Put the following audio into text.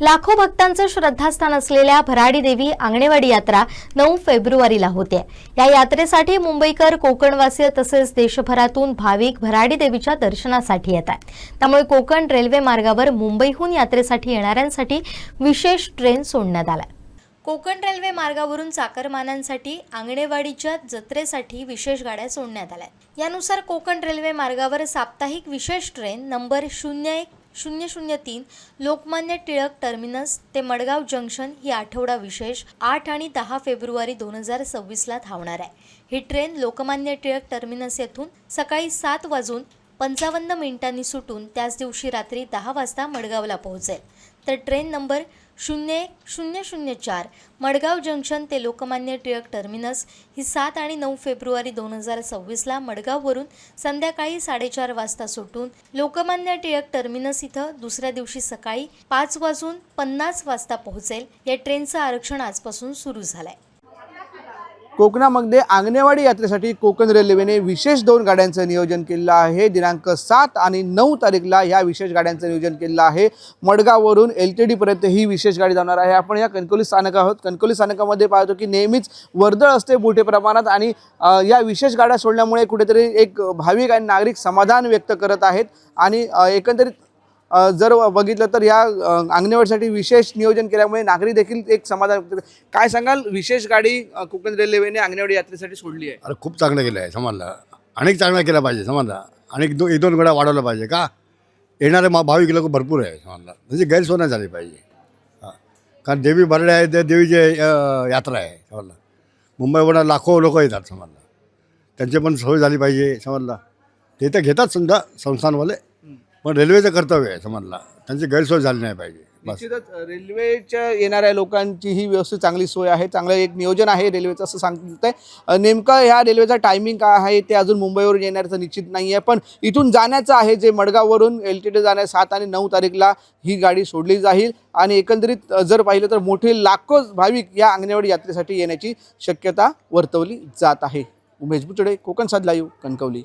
लाखो भक्तांचं श्रद्धास्थान असलेल्या भराडी देवी आंगणेवाडी यात्रा नऊ फेब्रुवारीला होते. या यात्रेसाठी मुंबईकर कोकणवासीय तसेच देशभरातून भाविक भराडी देवीच्या दर्शनासाठी येत आहेत त्यामुळे कोकण रेल्वे मार्गावर मुंबईहून यात्रेसाठी येणाऱ्यांसाठी विशेष ट्रेन सोडण्यात आला. कोकण रेल्वे मार्गावरून चाकरमानांसाठी आंगणेवाडीच्या जत्रेसाठी विशेष गाड्या सोडण्यात आल्या. यानुसार कोकण रेल्वे मार्गावर साप्ताहिक विशेष ट्रेन नंबर शून्य एक शून्य शून्य तीन लोकमान्य टिळक टर्मिनस ते मडगाव जंक्शन ही आठवडा विशेष आठ आणि दहा फेब्रुवारी दोन हजार सव्वीसला धावणार आहे. ही ट्रेन लोकमान्य टिळक टर्मिनस येथून सकाळी सात वाजून पंचावन्न मिनिटांनी सुटून त्याच दिवशी रात्री दहा वाजता मडगावला पोहोचेल. तर ट्रेन नंबर शून्य एक शून्य शून्य चार मडगाव जंक्शन ते लोकमान्य टिळक टर्मिनस ही सात आणि नऊ फेब्रुवारी दोन हजार सव्वीसला मडगाववरून संध्याकाळी साडेचार वाजता सुटून लोकमान्य टिळक टर्मिनस इथं दुसऱ्या दिवशी सकाळी पाच वाजून पन्नास वाजता पोहोचेल. या ट्रेनचं आरक्षण आजपासून सुरू झालंय. कोकणामध्ये आंगणेवाडी यात्रेसाठी कोकण रेल्वेने विशेष दोन गाड्यांचं नियोजन केलेलं आहे. दिनांक सात आणि नऊ तारीखला ह्या विशेष गाड्यांचं नियोजन केलेलं आहे. मडगाववरून एल टी डीपर्यंत ही विशेष गाडी जाणार आहे. आपण या कणकोली स्थानक आहोत. कणकोली स्थानकामध्ये पाहतो की नेहमीच वर्दळ असते मोठ्या प्रमाणात आणि या विशेष गाड्या सोडल्यामुळे कुठेतरी एक भाविक आणि नागरिक समाधान व्यक्त करत आहेत. आणि एकंदरीत जर बघितलं तर या अंगणवाडीसाठी विशेष नियोजन केल्यामुळे नागरिक देखील एक समाधान काय सांगाल? विशेष गाडी कोकण रेल्वेने अंगणवाडी यात्रेसाठी सोडली आहे. अरे खूप चांगलं केलं आहे समजलं. अनेक चांगलं केलं पाहिजे समजलं. अनेक दो एक दोन गड्या वाढवलं पाहिजे का? येणारे मा भाविक लोक भरपूर आहे समजलं. म्हणजे गैरसोय झाली पाहिजे. हां. कारण देवी भरडे आहे त्या देवीची यात्रा आहे समजलं. मुंबईवरून लाखो लोक येतात समजलं. त्यांची पण सोय झाली पाहिजे समजलं. ते तर घेतात समजा संस्थानवाले. पण रेल्वेचं कर्तव्य आहे समजला त्यांची गैरसोय झाली नाही पाहिजे. बस. निश्चितच रेल्वेच्या येणाऱ्या लोकांची ही व्यवस्थित चांगली सोय आहे चांगलं एक नियोजन आहे रेल्वेचं असं सांगत आहे नेमकं ह्या रेल्वेचा टायमिंग काय आहे ते अजून मुंबईवरून येणाऱ्याचं निश्चित नाही आहे पण इथून जाण्याचं आहे जे मडगाववरून एल टी डी जाण्या सात आणि नऊ तारीखला ही गाडी सोडली जाईल आणि एकंदरीत जर पाहिलं तर मोठे लाखो भाविक या अंगणेवाडी यात्रेसाठी येण्याची शक्यता वर्तवली जात आहे. उमेश बुचडे कोकण साध लाईव्ह कणकवली.